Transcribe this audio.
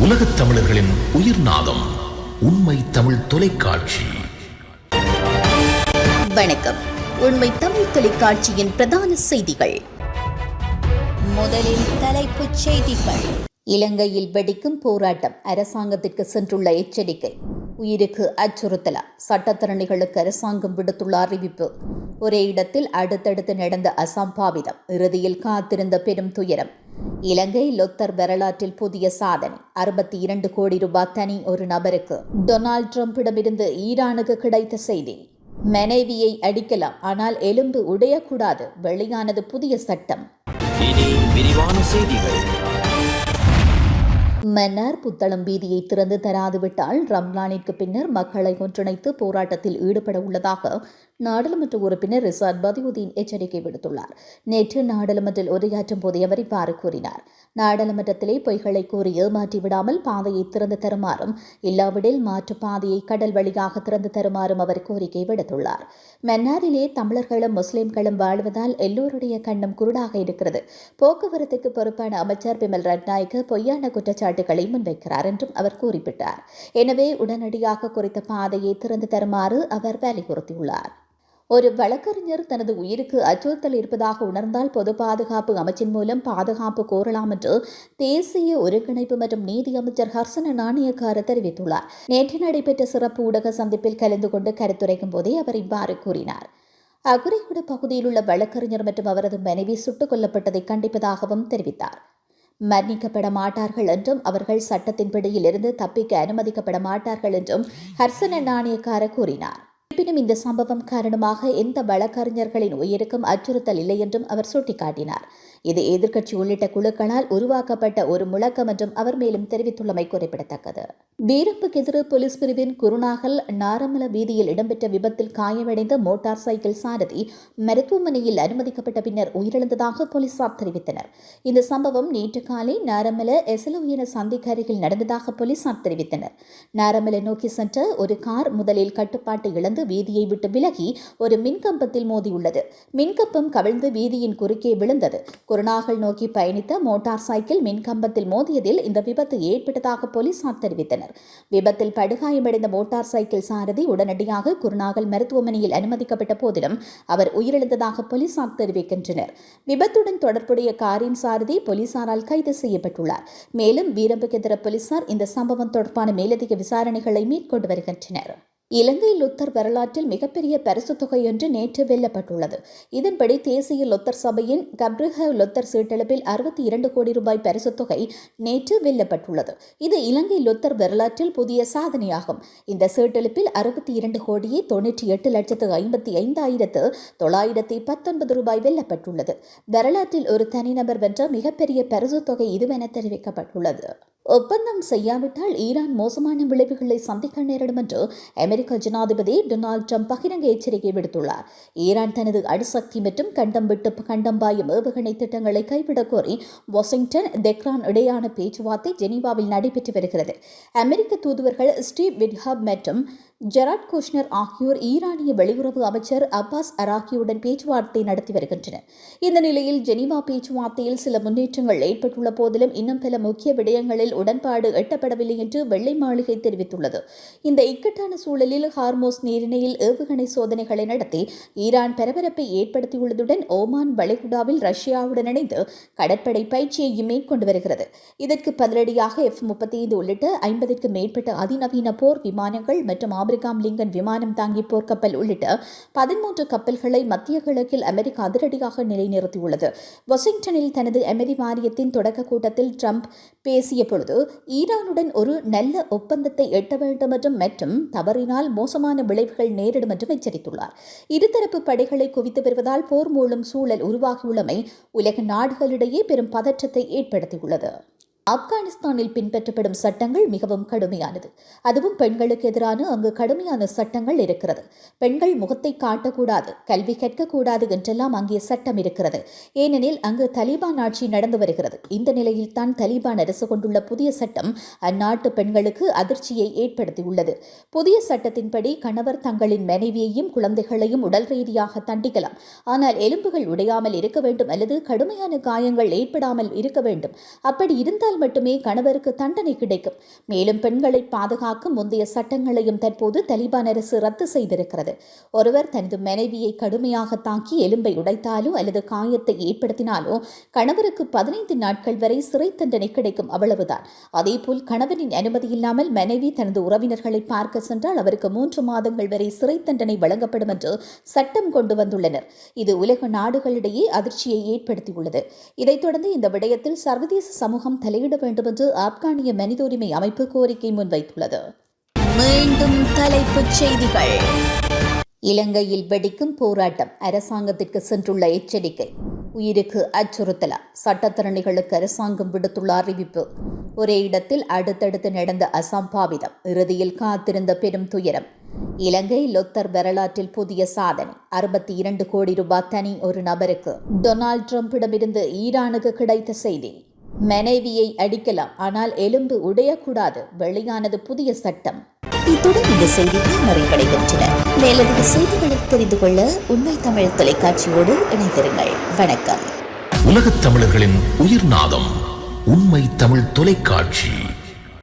உலகத் தமிழர்களின் உயிர் நாதம் உண்மை தமிழ் தொலைக்காட்சி. வணக்கம். உண்மை தமிழ் தொலைக்காட்சியின் பிரதான செய்திகள். முதலில் தலைப்புச் செய்திகள். இலங்கையில் வெடிக்கும் போராட்டம் அரசாங்கத்திற்கு சென்றுள்ள எச்சரிக்கை. உயிருக்கு அச்சுறுத்தலா? சட்டத்தரணிகளுக்கு அரசாங்கம் விடுத்துள்ள அறிவிப்பு. ஒரே இடத்தில் அடுத்தடுத்து நடந்த அசம்பாவிதம் இறுதியில் காத்திருந்த பெரும் துயரம். இலங்கை லொத்தர் வரலாற்றில் புதிய சாதனை. அறுபத்தி இரண்டு கோடி ரூபாய் தனி ஒரு நபருக்கு டொனால்ட் ட்ரம்பிடமிருந்து ஈரானுக்கு கிடைத்த செய்தி. மனைவியை அடிக்கலாம் ஆனால் எலும்பு உடையக்கூடாது வெளியானது புதிய சட்டம். மன்னார் புத்தளம் வீதியை திறந்து தராதுவிட்டால் ரம்லானிற்கு பின்னர் மக்களை ஒன்றிணைத்து போராட்டத்தில் ஈடுபட உள்ளதாக நாடாளுமன்ற உறுப்பினர் ரிசாத் பதியுதீன் எச்சரிக்கை விடுத்துள்ளார். நேற்று நாடாளுமன்றில் உரையாற்றும் போதே அவர் இவ்வாறு கூறினார். நாடாளுமன்றத்திலே பொய்களை கூறி ஏமாற்றி விடாமல் பாதையை திறந்து தருமாறும் இல்லாவிடில் மாற்று பாதையை கடல் வழியாக திறந்து தருமாறும் அவர் கோரிக்கை விடுத்துள்ளார். மன்னாரிலே தமிழர்களும் முஸ்லிம்களும் வாழ்வதால் எல்லோருடைய கண்ணும் குருடாக இருக்கிறது. போக்குவரத்துக்கு பொறுப்பான அமைச்சர் பிமல் ரட்நாயக்க பொய்யான குற்றச்சாட்டுகளை முன்வைக்கிறார் என்றும் அவர் குறிப்பிட்டார். எனவே உடனடியாக குறித்த பாதையை திறந்து தருமாறு அவர் வலியுறுத்தியுள்ளார். ஒரு வழக்கறிஞர் தனது உயிருக்கு அச்சுறுத்தல் இருப்பதாக உணர்ந்தால் பொது பாதுகாப்பு அமைச்சின் மூலம் பாதுகாப்பு கோரலாம் என்று தேசிய ஒருங்கிணைப்பு மற்றும் நீதி அமைச்சர் ஹர்சன நாணயக்கார தெரிவித்துள்ளார். நேற்று நடைபெற்ற சிறப்பு ஊடக சந்திப்பில் கலந்து கொண்டு கருத்துரைக்கும் போதே அவர் இவ்வாறு கூறினார். அகுரைகுட பகுதியில் உள்ள வழக்கறிஞர் மற்றும் அவரது மனைவி சுட்டுக் கொல்லப்பட்டதை கண்டிப்பதாகவும் தெரிவித்தார். மன்னிக்கப்பட மாட்டார்கள் என்றும் அவர்கள் சட்டத்தின் பிடியிலிருந்து தப்பிக்க அனுமதிக்கப்பட மாட்டார்கள் என்றும் ஹர்சன நாணயக்கார கூறினார். இருப்பினும் இந்த சம்பவம் காரணமாக எந்த வழக்கறிஞர்களின் உயிருக்கும் அச்சுறுத்தல் இல்லை என்றும் அவர் சுட்டிக்காட்டினார். இது எதிர்க்கட்சி உள்ளிட்ட குழுக்களால் உருவாக்கப்பட்ட ஒரு முழக்கம் என்றும் அவர் மேலும் தெரிவித்துள்ளமை குறிப்பிடத்தக்கது. வீரம்புக்கெதிரு போலீஸ் பிரிவின் குருநாகல் நாரமல வீதியில் இடம்பெற்ற விபத்தில் காயமடைந்த மோட்டார் சைக்கிள் சாரதி மருத்துவமனையில் அனுமதிக்கப்பட்ட பின்னர் உயிரிழந்ததாக போலீசார் தெரிவித்தனர். இந்த சம்பவம் நேற்று காலை நாரமல எசலவுயன சந்திக்கு அருகில் நடந்ததாக போலீசார் தெரிவித்தனர். நாரமல நோக்கி சென்ற ஒரு கார் முதலில் கட்டுப்பாட்டை இழந்து வீதியை விட்டு விலகி ஒரு மின்கம்பத்தில் மோதியுள்ளது. மின்கம்பம் கவிழ்ந்து வீதியின் குறுக்கே விழுந்தது. குருநாகல் நோக்கி பயணித்த மோட்டார் சைக்கிள் மின்கம்பத்தில் மோதியதில் இந்த விபத்து ஏற்பட்டதாக போலீசார் தெரிவித்தனர். விபத்தில் படுகாயமடைந்த மோட்டார் சைக்கிள் சாரதி உடனடியாக குருநாகல் மருத்துவமனையில் அனுமதிக்கப்பட்ட போதிலும் அவர் உயிரிழந்ததாக போலீசார் தெரிவிக்கின்றனர். விபத்துடன் தொடர்புடைய காரின் சாரதி போலீசாரால் கைது செய்யப்பட்டுள்ளார். மேலும் வீரம்புகெதிர போலீசார் இந்த சம்பவம் தொடர்பான மேலதிக விசாரணைகளை மேற்கொண்டு வருகின்றனர். இலங்கை லொத்தர் வரலாற்றில் மிகப்பெரிய பரிசு தொகை ஒன்று நேற்று வெல்லப்பட்டுள்ளது. இதன்படி தேசிய லொத்தர் சபையின் கப்ருஹ லுத்தர் சீட்டெழுப்பில் அறுபத்தி இரண்டு கோடி ரூபாய் பரிசு தொகை நேற்று வெல்லப்பட்டுள்ளது. இது இலங்கை லொத்தர் வரலாற்றில் புதிய சாதனையாகும். இந்த சீட்டெழுப்பில் அறுபத்தி இரண்டு கோடியே தொன்னூற்றி எட்டு லட்சத்து ஐம்பத்தி ஐந்தாயிரத்து தொள்ளாயிரத்தி பத்தொன்பது ரூபாய் வெல்லப்பட்டுள்ளது. வரலாற்றில் ஒரு தனிநபர் வென்ற மிகப்பெரிய பரிசு தொகை இதுவென தெரிவிக்கப்பட்டுள்ளது. ஒப்பந்தம் செய்யாவிட்டால் ஈரான் மோசமான விளைவுகளை சந்திக்க நேரிடும் என்று அமெரிக்க ஜனாதிபதி டொனால்டு ட்ரம்ப் பகிரங்க எச்சரிக்கை விடுத்துள்ளார். ஈரான் தனது அணுசக்தி மற்றும் கண்டம் விட்டு கண்டம் பாயும் ஏவுகணை திட்டங்களை கைவிடக் கோரி வாஷிங்டன் தெக்ரான் இடையான பேச்சுவார்த்தை ஜெனீவாவில் நடைபெற்று வருகிறது. அமெரிக்க தூதுவர்கள் ஸ்டீவ் விட்ஹப் மற்றும் ஜெராட் குஷ்னர் ஆகியோர் ஈரானிய வெளியுறவு அமைச்சர் அப்பாஸ் அராக்கியுடன் பேச்சுவார்த்தை நடத்தி வருகின்றனர். இந்த நிலையில் ஜெனீவா பேச்சுவார்த்தையில் சில முன்னேற்றங்கள் ஏற்பட்டுள்ள போதிலும் இன்னும் பல முக்கிய விடயங்களில் உடன்பாடு எட்டப்படவில்லை என்று வெள்ளை மாளிகை தெரிவித்துள்ளது. இந்த இக்கட்டான சூழலில் ஹார்மோஸ் நீரிணையில் ஏவுகணை சோதனைகளை நடத்தி ஈரான் பரபரப்பை ஏற்படுத்தியுள்ளதுடன் ஓமான் வளைகுடாவில் ரஷ்யாவுடன் இணைந்து கடற்படை பயிற்சியையும் மேற்கொண்டு வருகிறது. இதற்கு பதிலடியாக எஃப் முப்பத்தி ஐந்து உள்ளிட்ட ஐம்பதிற்கும் மேற்பட்ட அதிநவீன போர் விமானங்கள் மற்றும் ஆபிரகாம் லிங்கன் விமானம் தாங்கி போர்க்கப்பல் உள்ளிட்ட பதிமூன்று கப்பல்களை மத்திய கிழக்கில் அமெரிக்கா அதிரடியாக நிலைநிறுத்தியுள்ளது. வாஷிங்டனில் தனது அமெரி வாரியத்தின் தொடக்க கூட்டத்தில் ட்ரம்ப் பேசிய பொழுது ஈரானுடன் ஒரு நல்ல ஒப்பந்தத்தை எட்ட வேண்டும் என்றும் மற்றும் தவறினால் மோசமான விளைவுகள் நேரிடும் என்றும் எச்சரித்துள்ளார். இருதரப்பு படைகளை குவித்து வருவதால் போர் மூலம் சூழல் உருவாகியுள்ளமை உலக நாடுகளிடையே பெரும் பதற்றத்தை ஏற்படுத்தியுள்ளது. ஆப்கானிஸ்தானில் பின்பற்றப்படும் சட்டங்கள் மிகவும் கடுமையானது. அதுவும் பெண்களுக்கு எதிரான அங்கு கடுமையான சட்டங்கள் இருக்கிறது. பெண்கள் முகத்தை காட்டக்கூடாது கல்வி கேட்கக்கூடாது என்றெல்லாம் அங்கே சட்டம் இருக்கிறது. ஏனெனில் அங்கு தலிபான் ஆட்சி நடந்து வருகிறது. இந்த நிலையில் தான் தலிபான் அரசு கொண்டுள்ள புதிய சட்டம் அந்நாட்டு பெண்களுக்கு அதிர்ச்சியை ஏற்படுத்தியுள்ளது. புதிய சட்டத்தின்படி கணவர் தங்களின் மனைவியையும் குழந்தைகளையும் உடல் ரீதியாக தண்டிக்கலாம். ஆனால் எலும்புகள் உடையாமல் இருக்க வேண்டும் அல்லது கடுமையான காயங்கள் ஏற்படாமல் இருக்க வேண்டும். அப்படி இருந்தால் செய்தால் மட்டுமே கணவருக்கு தண்டனை கிடைக்கும். மேலும் பெண்களை பாதுகாக்கும் முந்தைய சட்டங்களையும் தற்போது தலிபான் அரசு ரத்து செய்திருக்கிறது. ஒருவர் தனது மனைவியை கடுமையாக தாக்கி எலும்பை உடைத்தாலோ அல்லது காயத்தை ஏற்படுத்தினாலோ கணவருக்கு பதினைந்து நாட்கள் வரை சிறை தண்டனை கிடைக்கும் அவ்வளவுதான். அதேபோல் கணவனின் அனுமதி இல்லாமல் மனைவி தனது உறவினர்களை பார்க்க சென்றால் அவருக்கு மூன்று மாதங்கள் வரை சிறை தண்டனை வழங்கப்படும் என்று சட்டம் கொண்டு வந்துள்ளனர். இது உலக நாடுகளிடையே அதிர்ச்சியை ஏற்படுத்தியுள்ளது. இதைத் தொடர்ந்து இந்த விடயத்தில் சர்வதேச சமூகம் தலை வேண்டும் என்று ஆப்கானிய மனித உரிமை அமைப்பு கோரிக்கை முன்வைத்துள்ளது. மீண்டும் தலைப்புச் செய்திகள். இலங்கையில் வெடிக்கும் போராட்டம் அரசாங்கத்திற்கு சென்றுள்ள எச்சரிக்கை. உயிருக்கு அச்சுறுத்தலா சட்டத்திறனிகளுக்கு அரசாங்கம் விடுத்துள்ள அறிவிப்பு. ஒரே இடத்தில் அடுத்தடுத்து நடந்த அசம்பாவிதம். இறுதியில் காத்திருந்த பெரும் துயரம். இலங்கை லொத்தர் வரலாற்றில் புதிய சாதனை. அறுபத்தி இரண்டு கோடி ரூபாய் தனி ஒரு நபருக்கு. டொனால்ட் ட்ரம்பிடமிருந்து ஈரானுக்கு கிடைத்த செய்தி. மனைவியை அடிக்கலாம் ஆனால் எலும்பு உடையக்கூடாது. வெளியானது புதிய சட்டம். இத்துடன் இந்த செய்திகள் நிறைவடைகின்றன. மேலதிக செய்திகளை தெரிந்து கொள்ள உண்மை தமிழ் தொலைக்காட்சியோடு இணைந்திருங்கள். வணக்கம். உலகத் தமிழர்களின் உயிர்நாதம் உண்மை தமிழ் தொலைக்காட்சி.